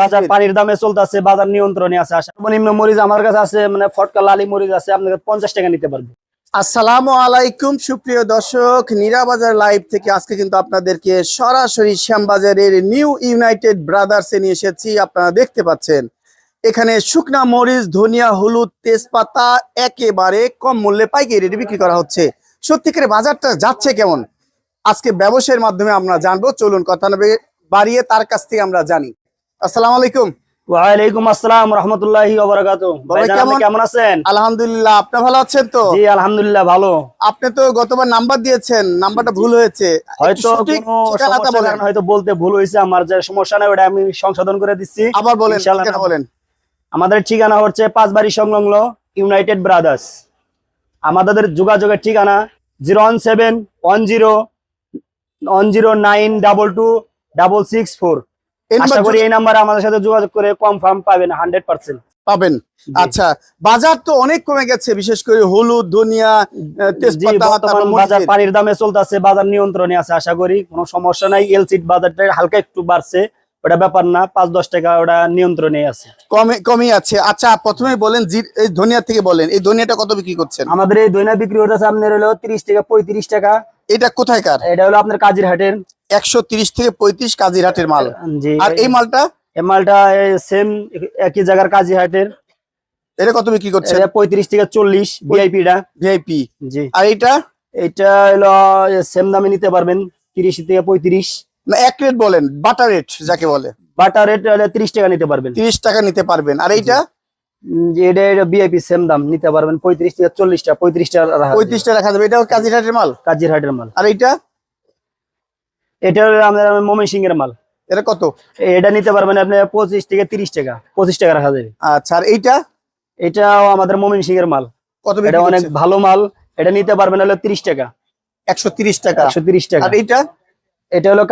বাজার পানির দামে চলতেছে বাজার নিয়ন্ত্রণে আছে সর্বনিম্ন মরিচ আমার কাছে আছে মানে ফটকা লালি মরিচ আছে আপনাকে পঞ্চাশ টাকা নিতে পারবে। আসসালামু আলাইকুম সুপ্রিয় দর্শক নিরাবাজার লাইভ থেকে আজকে কিন্তু আপনাদেরকে সরাসরি শ্যামবাজারের নিউ ইউনাইটেড ব্রাদার্সে নিয়ে এসেছি আপনারা দেখতে পাচ্ছেন। এখানে শুকনা মরিচ ধনিয়া হলুদ তেজপাতা একেবারে কম মূল্যে পাইকারি রেটে বিক্রি করা হচ্ছে। সত্যিকারে বাজারটা যাচ্ছে কেমন? আজকে ব্যবসায়ের মাধ্যমে আমরা জানব চলুন কথা বাড়িয়ে তার কাছ থেকে আমরা জানি। আসসালামু আলাইকুম। ওয়ালাইকুম আসসালাম রহমতুল্লাহি কেমন? আছেন? আলহামদুলিল্লাহ আপনি ভালো আছেন তো? জি আলহামদুলিল্লাহ ভালো। আপনি তো গতবার নাম্বার দিয়েছেন নাম্বারটা ভুল হয়েছে। হয়তো হয়তো বলতে ভুল হয়েছে আমার যে সমস্যা নাই ওটা আমি সংশোধন করে দিচ্ছি। আবার বলেন বলেন। আমাদের ঠিকানা হচ্ছে পাঁচবাড়ি সংলগ্ন ইউনাইটেড ব্রাদার্স। আমাদের যোগাযোগের ঠিকানা zero one seven one zero one zero nine double two double six four. আশা করি এই নাম্বারে আমাদের সাথে যোগাযোগ করে কনফার্ম পাবেন হান্ড্রেড পার্সেন্ট পাবেন। আচ্ছা বাজার তো অনেক কমে গেছে বিশেষ করে হলুদ ধনিয়া তেজপাতা তারপর বাজার পানির দামে চলতেছে বাজার নিয়ন্ত্রণে আছে আশা করি। কোনো সমস্যা নাই এলসিড বাজারটা হালকা একটু বাড়ছে ওটা ব্যাপার না পাঁচ দশ টাকা ওটা নিয়ন্ত্রণে আছে। কমে কমই আছে। আচ্ছা প্রথমে বলেন জি এই ধনিয়া থেকে বলেন এই ধনিয়াটা কত বিক্রি করছেন? আমাদের এই দৈনা বিক্রি হতেছে আপনার হলো তিরিশ থেকে পঁয়ত্রিশ টাকা। এটা কোথায়কার? এটা হলো আপনার কাজির হাটের একশো তিরিশ থেকে পঁয়ত্রিশ কাজিরহাটের মাল। আর এই মালটা? এই মালটা সেম একই জায়গার কাজী এটা কত বিক্রি করছেন? এটা পঁয়ত্রিশ থেকে চল্লিশ ভিআইপিটা ভিআইপি জি। আর এটা এটা হলো সেম দামে নিতে পারবেন তিরিশ থেকে পঁয়ত্রিশ। না এক রেট বলেন বাটার রেট যাকে বলে। বাটার রেট হলে তিরিশ টাকা নিতে পারবেন। তিরিশ টাকা নিতে পারবেন। আর এইটা? যে এটা এটা ভিআইপি সেম দাম নিতে পারবেন পঁয়ত্রিশ থেকে চল্লিশ টাকা পঁয়ত্রিশ টাকা রাখা যাবে। এটাও কাজিরহাটের মাল? কাজীর হাটের মাল। আর এইটা? এটা হলো আমাদের মমিন সিং এর মাল। এটা কত? এটা নিতে পারবেন আপনি পঁচিশ থেকে তিরিশ টাকা পঁচিশ টাকা রাখা যাবে আচ্ছা আর এইটা? এটাও আমাদের মমিন সিং এর মাল। কত এটা অনেক ভালো মাল এটা নিতে পারবেন হলো তিরিশ টাকা। একশো তিরিশ টাকা। একশো তিরিশ টাকা। আর এইটা? এটা হলো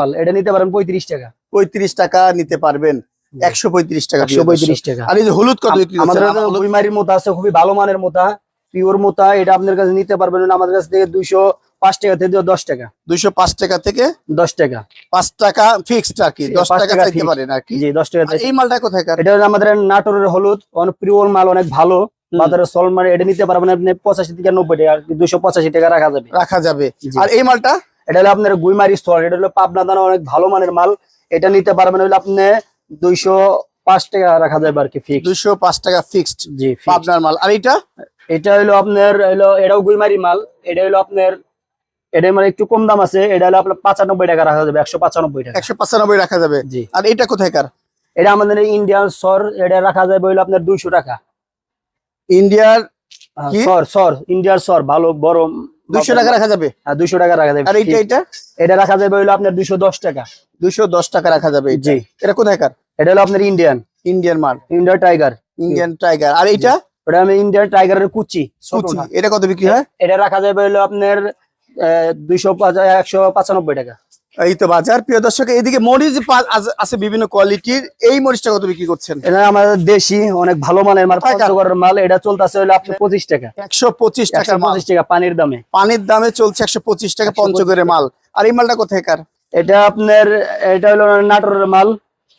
মাল এটা নিতে পারেন পঁয়ত্রিশ টাকা। পঁয়ত্রিশ টাকা নিতে পারবেন। একশো পঁয়ত্রিশ টাকা একশো পঁয়ত্রিশ টাকা। আর এই যে হলুদ কত আমাদের? হলুদ আছে খুবই ভালো মানের মোতা পিওর মোতা এটা আপনার কাছে নিতে পারবেন আমাদের কাছ থেকে দুইশো পাঁচ টাকা থেকে দশ টাকা। দুইশো পাঁচ টাকা থেকে দশ টাকা। পাঁচ টাকা ফিক্সড আর কি দশ টাকা টাকা চাইতে পারেন আর কি। জি দশ টাকা এই মালটা কোথায় এটা আমাদের নাটোরের হলুদ অনেক প্রিয় মাল অনেক ভালো। বাজারে সল এটা নিতে পারবেন আপনি পঁচাশি থেকে নব্বই টাকা দুইশো পঁচাশি টাকা রাখা যাবে। রাখা যাবে। আর এই মালটা? এটা হলো আপনার গুইমারি স্তর এটা হলো পাবনা দানা অনেক ভালো মানের মাল। এটা নিতে পারবেন হলো আপনি দুইশো টাকা রাখা যাবে আর কি ফিক্স দুইশো পাঁচ টাকা ফিক্সড জি। পাবনার মাল। আর এইটা? এটা হলো আপনার হলো এটাও গুইমারি মাল। এটা হলো আপনার এটা মানে একটু কম দাম আছে এটা হলো আপনার পাঁচানব্বই টাকা রাখা যাবে একশো পাঁচানব্বই টাকা। একশো পঁচানব্বই রাখা যাবে। জি। আর এইটা কোথায়কার এটা আমাদের ইন্ডিয়ান সর এটা রাখা যাবে হলো আপনার দুইশো টাকা। ইন্ডিয়ার সর সর ইন্ডিয়ার সর ভালো বড় দুইশো টাকা রাখা যাবে। দুইশো টাকা রাখা যাবে। আর এইটা এটা এটা রাখা যাবে হলো আপনার দুইশো দশ টাকা। দুইশো দশ টাকা রাখা যাবে জি। এটা কোথায়কার এটা হলো আপনার ইন্ডিয়ান ইন্ডিয়ান মাল। ইন্ডিয়ান টাইগার ইন্ডিয়ান টাইগার আর এইটা? ওটা আমি ইন্ডিয়ান টাইগারের কুচি কুচি। এটা কত বিক্রি হয়? এটা রাখা যাবে হলো আপনার দুইশো একশো পাঁচানব্বই টাকা। এই তো বাজার। প্রিয় দর্শক এইদিকে মরিচ আছে বিভিন্ন কোয়ালিটির। এই মরিচটা কত বিক্রি করছেন? এটা আমাদের দেশি অনেক ভালো মানের মাল টাকা? পঞ্চগড়ের মাল এটা চলতেছে হলো আপনার পঁচিশ টাকা। একশো পঁচিশ মাল পঁচিশ টাকা পানির দামে। পানির দামে চলছে একশো পঁচিশ টাকা পঞ্চগড়ের মাল। আর এই মালটা কোথায়কার এটা আপনার এটা হলো নাটোরের মাল।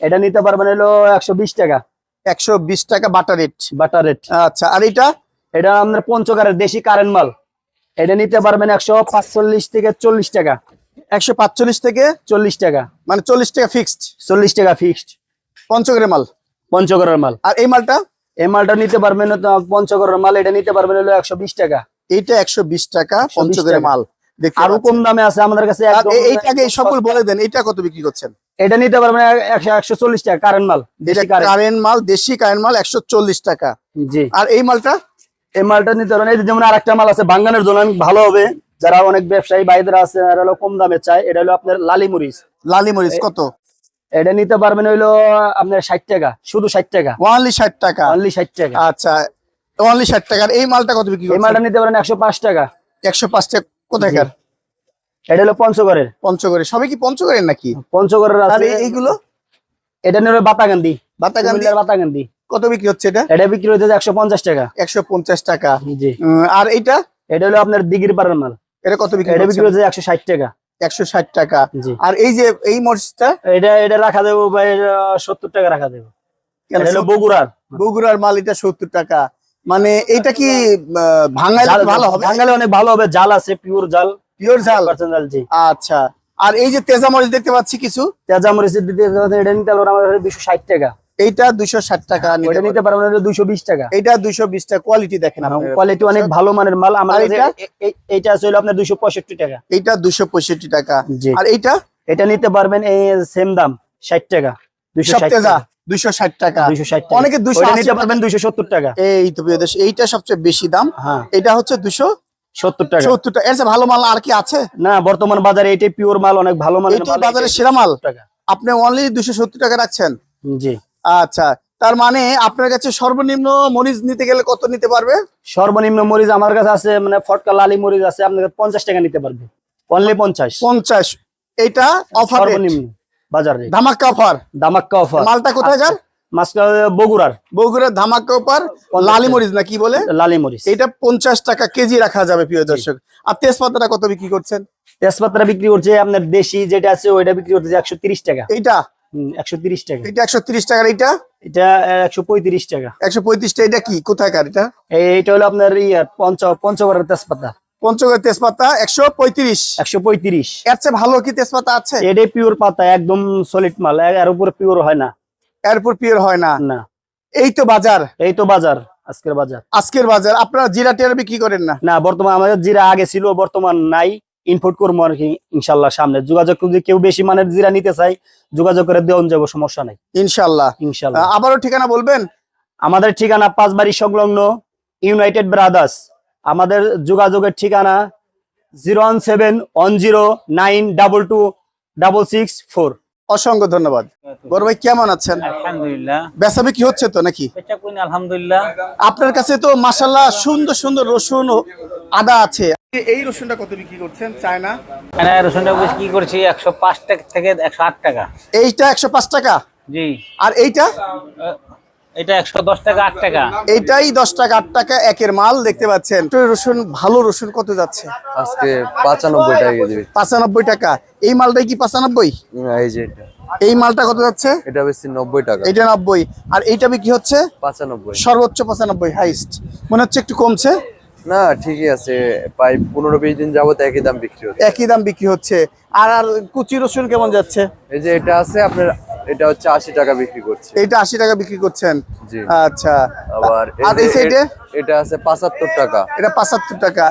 এটা নিতে পারবেন হলো একশো বিশ টাকা। একশো বিশ টাকা বাটার রেট। Butter rate. আচ্ছা আর এটা? এটা আপনার পঞ্চগড়ের দেশি কারেন্ট মাল। এটা নিতে পারবেন একশো পাঁচচল্লিশ থেকে চল্লিশ টাকা। একশো পাঁচচল্লিশ থেকে চল্লিশ টাকা। মানে চল্লিশ টাকা ফিক্সড চল্লিশ টাকা ফিক্সড পঞ্চগড়ের মাল? পঞ্চগড়ের মাল। আর এই মালটা? এই মালটা নিতে পারবেন পঞ্চগড়ের মাল এটা নিতে পারবেন হলো একশো বিশ টাকা। এইটা একশো বিশ টাকা পঞ্চগড়ের মাল। আরও কম দামে আছে আমাদের কাছে আর এইটাকে এই সবগুলো বলে দেন এটা কত বিক্রি করছেন? এটা নিতে পারবেন একশো চল্লিশ টাকা কারেন্ট মাল দেশি কারেন্ট মাল দেশি কারেন্ট মাল একশো চল্লিশ টাকা। জি। আর এই মালটা? এই মালটা নিতে পারবেন। এই যেমন আরেকটা মাল আছে বাঙ্গানের জন্য ভালো হবে। যারা অনেক ব্যবসায়ী বাইদের আছে এরা হলো কম দামে চায় এটা হলো আপনার লালি মরিচ। লালি মরিচ কত? এটা নিতে পারবেন হইল আপনার ষাট টাকা শুধু ষাট টাকা। ওয়ানলি ষাট টাকা? অনলি ষাট টাকা। আচ্ছা ওয়ানলি ষাট টাকা এই মালটা কত বিক্রি এই মালটা নিতে পারেন একশো পাঁচ টাকা। একশো পাঁচ টাকা কোথায়কার এটা হলো পঞ্চগড়ের। পঞ্চগড়ে সবাই কি পঞ্চগড়ের নাকি? পঞ্চগড়ের আছে। এইগুলো? এটা নিয়ে বাতাগান্দি। কুমিল্লার বাতাকান্দি কত বিক্রি হচ্ছে এটা? এটা বিক্রি হচ্ছে একশো পঞ্চাশ টাকা। একশো পঞ্চাশ টাকা। জি। আর এইটা? এটা হলো আপনার দিঘির পাড়ার মাল। এটা কত বিক্রি এটা বিক্রি হচ্ছে একশো ষাট টাকা। একশো ষাট টাকা। আর এই যে এই মরিচটা? এটা এটা রাখা দেবো ভাই সত্তর টাকা রাখা দেবো। বগুড়ার। বগুড়ার মাল এটা সত্তর টাকা। মানে এটা কি আহ, ভালো হবে? বাঙালি অনেক ভালো হবে জাল আছে পিওর জাল। পিওর জাল? জি। আচ্ছা। আর এই যে তেজা মরিচ দেখতে পাচ্ছি কিছু? তেজা মরিচের দিতে এটা নিতে আমার দুশো ষাট টাকা। এইটা দুইশো ষাট টাকা নিতে পারবেন। নিতে পারব না বিশ টাকা। দুইশো বিশ টাকা কোয়ালিটি দেখেন। কোয়ালিটি অনেক ভালো মানের মাল। এটা? এইটা? আছে হলো আপনার টাকা। দুইশো পঁয়ষট্টি টাকা। আর এইটা? এটা নিতে পারবেন এই সেম দাম ষাট টাকা অনেকে 280 নিতে পারবেন দুইশো সত্তর টাকা। এই তো প্রিয় দর্শক, এইটা সবচেয়ে বেশি দাম। হ্যাঁ। এটা হচ্ছে দুশো সত্তর টাকা। সত্তর টাকা। এর ভালো মাল আর কি আছে? না বর্তমান বাজারে এটাই পিওর মাল অনেক ভালো মাল। বাজারে সেরা মাল। আপনি অনলি দুশো সত্তর টাকা রাখছেন। জি। আচ্ছা তার মানে আপনার কাছে সর্বনিম্ন মরিচ নিতে গেলে কত নিতে পারবে? সর্বনিম্ন মরিচ আমার কাছে আছে মানে ফটকা লালি মরিচ আছে আপনাকে পঞ্চাশ টাকা নিতে পারবে। অনলি পঞ্চাশ। পঞ্চাশ। এইটা অফার সর্বনিম্ন বাজার ধামাক্কা অফার দামাক্কা অফার মালটা কোথায় যার? বগুড়ার। বগুড়ার ধামাক্কা অফার লালি মরিচ না কি বলে? লালি মরিচ। এটা পঞ্চাশ টাকা কেজি রাখা যাবে প্রিয় দর্শক। আর তেজপাতাটা কত বিক্রি করছেন? তেজপাতা বিক্রি করছে আপনার দেশি যেটা আছে ওইটা বিক্রি করতেছে একশো তিরিশ টাকা। এইটা? একশো তিরিশ টাকা। এটা একশো তিরিশ টাকার এইটা? এটা একশো পঁয়ত্রিশ টাকা। একশো পঁয়ত্রিশটা এটা কি? কোথায়কার এটা? এইটা হলো আপনার ইয়ে পঞ্চ পঞ্চগড়ের তেজপাতা। পঞ্চগড় তেজপাতা একশো পঁয়ত্রিশ। একশো পঁয়ত্রিশ। এর চেয়ে ভালো কি তেজপাতা আছে? এটাই পিওর পাতা একদম সলিড মাল। এর উপরে পিওর হয় না। এরপর পিওর হয় না? না। এই তো বাজার? এই তো বাজার আজকের বাজার। আজকের বাজার। আপনারা জিরা টিরা বিক্রি করেন না? না বর্তমান আমাদের জিরা আগে ছিল বর্তমান নাই। ইনপুট করব আর কি ইনশাল্লাহ সামনে। যোগাযোগ যদি কেউ বেশি মানের জিরা নিতে চাই যোগাযোগ করে দেওয়া যাব সমস্যা নাই। ইনশাল্লাহ। ইনশাল্লাহ। আবারও ঠিকানা বলবেন? আমাদের ঠিকানা পাঁচবাড়ি সংলগ্ন ইউনাইটেড ব্রাদার্স আমাদের যোগাযোগের ঠিকানা zero one seven one zero nine double two double six four অসংখ্য ধন্যবাদ। বড় ভাই কেমন আছেন? আলহামদুলিল্লাহ। বেচা বিক্রি হচ্ছে তো নাকি? আলহামদুলিল্লাহ। আপনার কাছে তো মাসাল্লাহ সুন্দর সুন্দর রসুন ও আদা আছে। এই রসুনটা কত বিক্রি করছেন? চায়না? এখানে রসুনটা কি করছি একশো পাঁচ টাকা থেকে একশো আট টাকা। এইটা একশো পাঁচ টাকা? জি। আর এইটা? এটা একশো দশ টাকা আট টাকা। এইটাই দশ টাকা আট টাকা একের মাল দেখতে পাচ্ছেন। রসুন ভালো রসুন কত যাচ্ছে? আজকে পাঁচানব্বই টাকা এই মালটাই কি পাঁচানব্বই? এই যে এই মালটা কত যাচ্ছে? এটা বেশি নব্বই টাকা। এইটা নব্বই। আর এইটা বিক্রি হচ্ছে? পাঁচানব্বই। সর্বোচ্চ পঁচানব্বই হাইস্ট মনে হচ্ছে একটু কমছে? না ঠিকই আছে। প্রায় পনেরো বিশ দিন যাবত একই দাম বিক্রি হচ্ছে। একই দাম বিক্রি হচ্ছে। আর আর কুচি রসুন কেমন যাচ্ছে? এই যে এটা আছে আপনার এটা হচ্ছে আশি টাকা বিক্রি করছে। এইটা আশি টাকা বিক্রি করছেন? আচ্ছা। আবার আর এই সাইডে এটা আছে পাঁচাত্তর টাকা। এটা পাঁচাত্তর টাকা।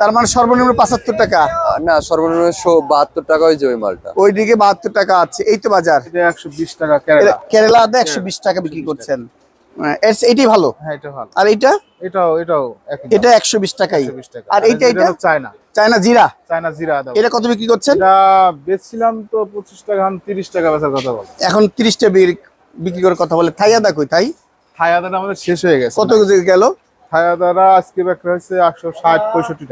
তার মানে সর্বনিম্ন পাঁচাত্তর টাকা? না সর্বনিম্ন বাহাত্তর টাকা ওই মালটা। ওইদিকে বাহাত্তর টাকা আছে। এই তো বাজার। একশো বিশ টাকা কেরালা। কেরালা একশো বিশ টাকা বিক্রি করছেন। হ্যাঁ, এইটাই ভালো। হ্যাঁ এটা ভালো। আর এইটা? এটাও এটাও এটা একশো বিশ টাকাই। টাকা। আর এইটা এইটা? চায়না। চায়না জিরা? চায়না জিরা দাও। এটা কত বিক্রি করছেন? এটা বেচছিলাম তো পঁচিশ টাকা এখন তিরিশ টাকা বেচার কথা বল। এখন তিরিশটা বিক্রি করার কথা বলে। থাই আদা কই? তাই থাই আদাটা আমাদের শেষ হয়ে গেছে। কত গেল? থাই আদারা আজকে বিক্রি হয়েছে একশো ষাট পঁয়ষট্টি টাকা।